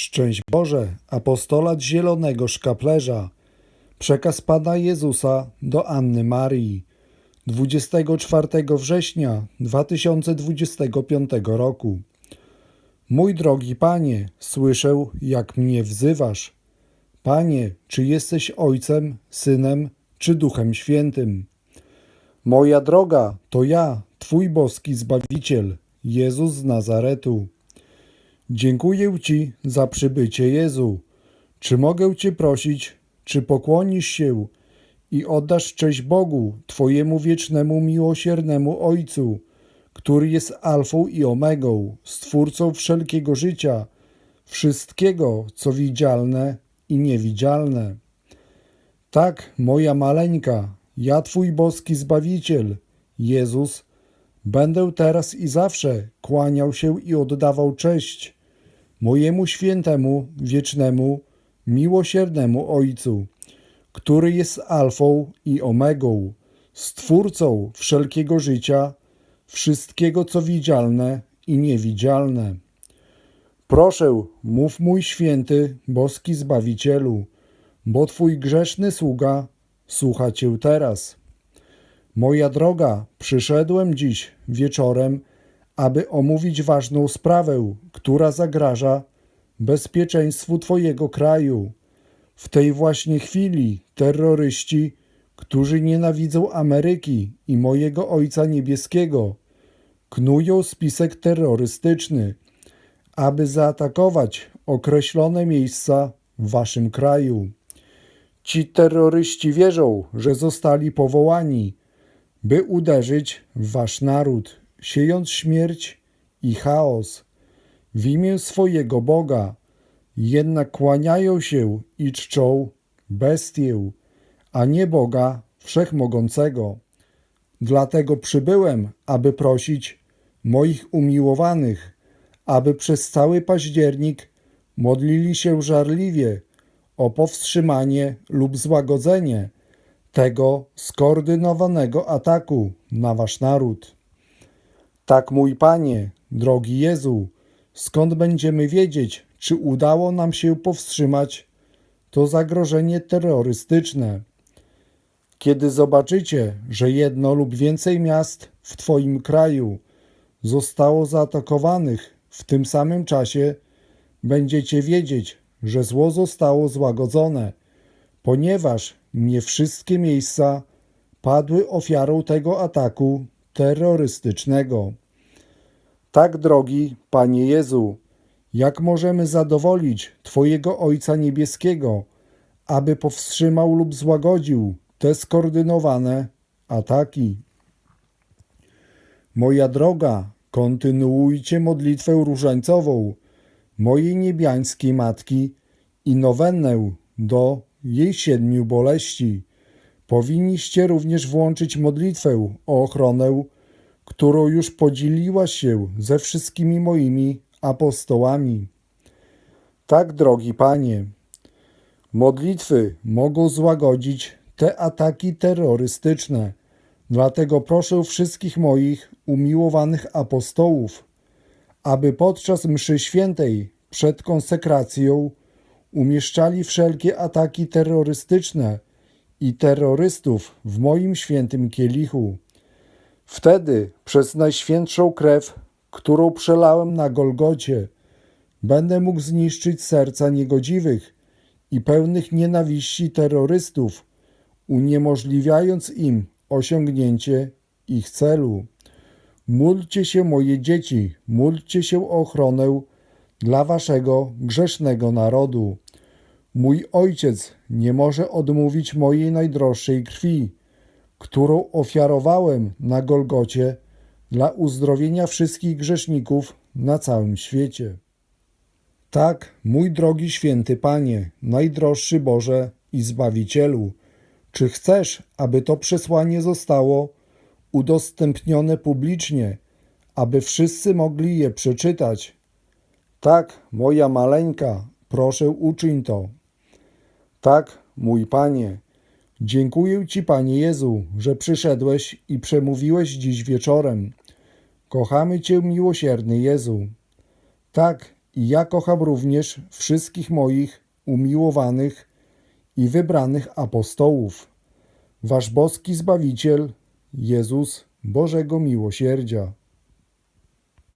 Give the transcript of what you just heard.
Szczęść Boże, apostolat zielonego szkaplerza. Przekaz Pana Jezusa do Anny Marii. 24 września 2025 roku. Mój drogi Panie, słyszę, jak mnie wzywasz. Panie, czy jesteś Ojcem, Synem, czy Duchem Świętym? Moja droga, to ja, Twój boski Zbawiciel, Jezus z Nazaretu. Dziękuję Ci za przybycie Jezu. Czy mogę Cię prosić, czy pokłonisz się i oddasz cześć Bogu, Twojemu wiecznemu miłosiernemu Ojcu, który jest Alfą i Omegą, Stwórcą wszelkiego życia, wszystkiego, co widzialne i niewidzialne. Tak, moja maleńka, ja Twój boski Zbawiciel, Jezus, będę teraz i zawsze kłaniał się i oddawał cześć mojemu świętemu, wiecznemu, miłosiernemu Ojcu, który jest Alfą i Omegą, Stwórcą wszelkiego życia, wszystkiego co widzialne i niewidzialne. Proszę, mów mój święty, boski Zbawicielu, bo Twój grzeszny sługa słucha Cię teraz. Moja droga, przyszedłem dziś wieczorem, aby omówić ważną sprawę, która zagraża bezpieczeństwu Twojego kraju. W tej właśnie chwili terroryści, którzy nienawidzą Ameryki i mojego Ojca Niebieskiego, knują spisek terrorystyczny, aby zaatakować określone miejsca w Waszym kraju. Ci terroryści wierzą, że zostali powołani, by uderzyć w Wasz naród, siejąc śmierć i chaos w imię swojego Boga, jednak kłaniają się i czczą bestię, a nie Boga Wszechmogącego. Dlatego przybyłem, aby prosić moich umiłowanych, aby przez cały październik modlili się żarliwie o powstrzymanie lub złagodzenie tego skoordynowanego ataku na wasz naród. Tak, mój Panie, drogi Jezu, skąd będziemy wiedzieć, czy udało nam się powstrzymać to zagrożenie terrorystyczne? Kiedy zobaczycie, że jedno lub więcej miast w Twoim kraju zostało zaatakowanych w tym samym czasie, będziecie wiedzieć, że zło zostało złagodzone, ponieważ nie wszystkie miejsca padły ofiarą tego ataku terrorystycznego. Tak, drogi Panie Jezu, jak możemy zadowolić Twojego Ojca Niebieskiego, aby powstrzymał lub złagodził te skoordynowane ataki? Moja droga, kontynuujcie modlitwę różańcową mojej niebiańskiej Matki i nowennę do jej siedmiu boleści. Powinniście również włączyć modlitwę o ochronę, którą już podzieliła się ze wszystkimi moimi apostołami. Tak, drogi Panie, modlitwy mogą złagodzić te ataki terrorystyczne, dlatego proszę wszystkich moich umiłowanych apostołów, aby podczas mszy świętej przed konsekracją umieszczali wszelkie ataki terrorystyczne i terrorystów w moim świętym kielichu. Wtedy przez najświętszą krew, którą przelałem na Golgocie, będę mógł zniszczyć serca niegodziwych i pełnych nienawiści terrorystów, uniemożliwiając im osiągnięcie ich celu. Módlcie się, moje dzieci, módlcie się o ochronę dla waszego grzesznego narodu. Mój ojciec nie może odmówić mojej najdroższej krwi, którą ofiarowałem na Golgocie dla uzdrowienia wszystkich grzeszników na całym świecie. Tak, mój drogi święty Panie, najdroższy Boże i Zbawicielu, czy chcesz, aby to przesłanie zostało udostępnione publicznie, aby wszyscy mogli je przeczytać? Tak, moja maleńka, proszę uczyń to. Tak, mój Panie. Dziękuję Ci, Panie Jezu, że przyszedłeś i przemówiłeś dziś wieczorem. Kochamy Cię, miłosierny Jezu. Tak, i ja kocham również wszystkich moich umiłowanych i wybranych apostołów. Wasz boski Zbawiciel, Jezus Bożego Miłosierdzia.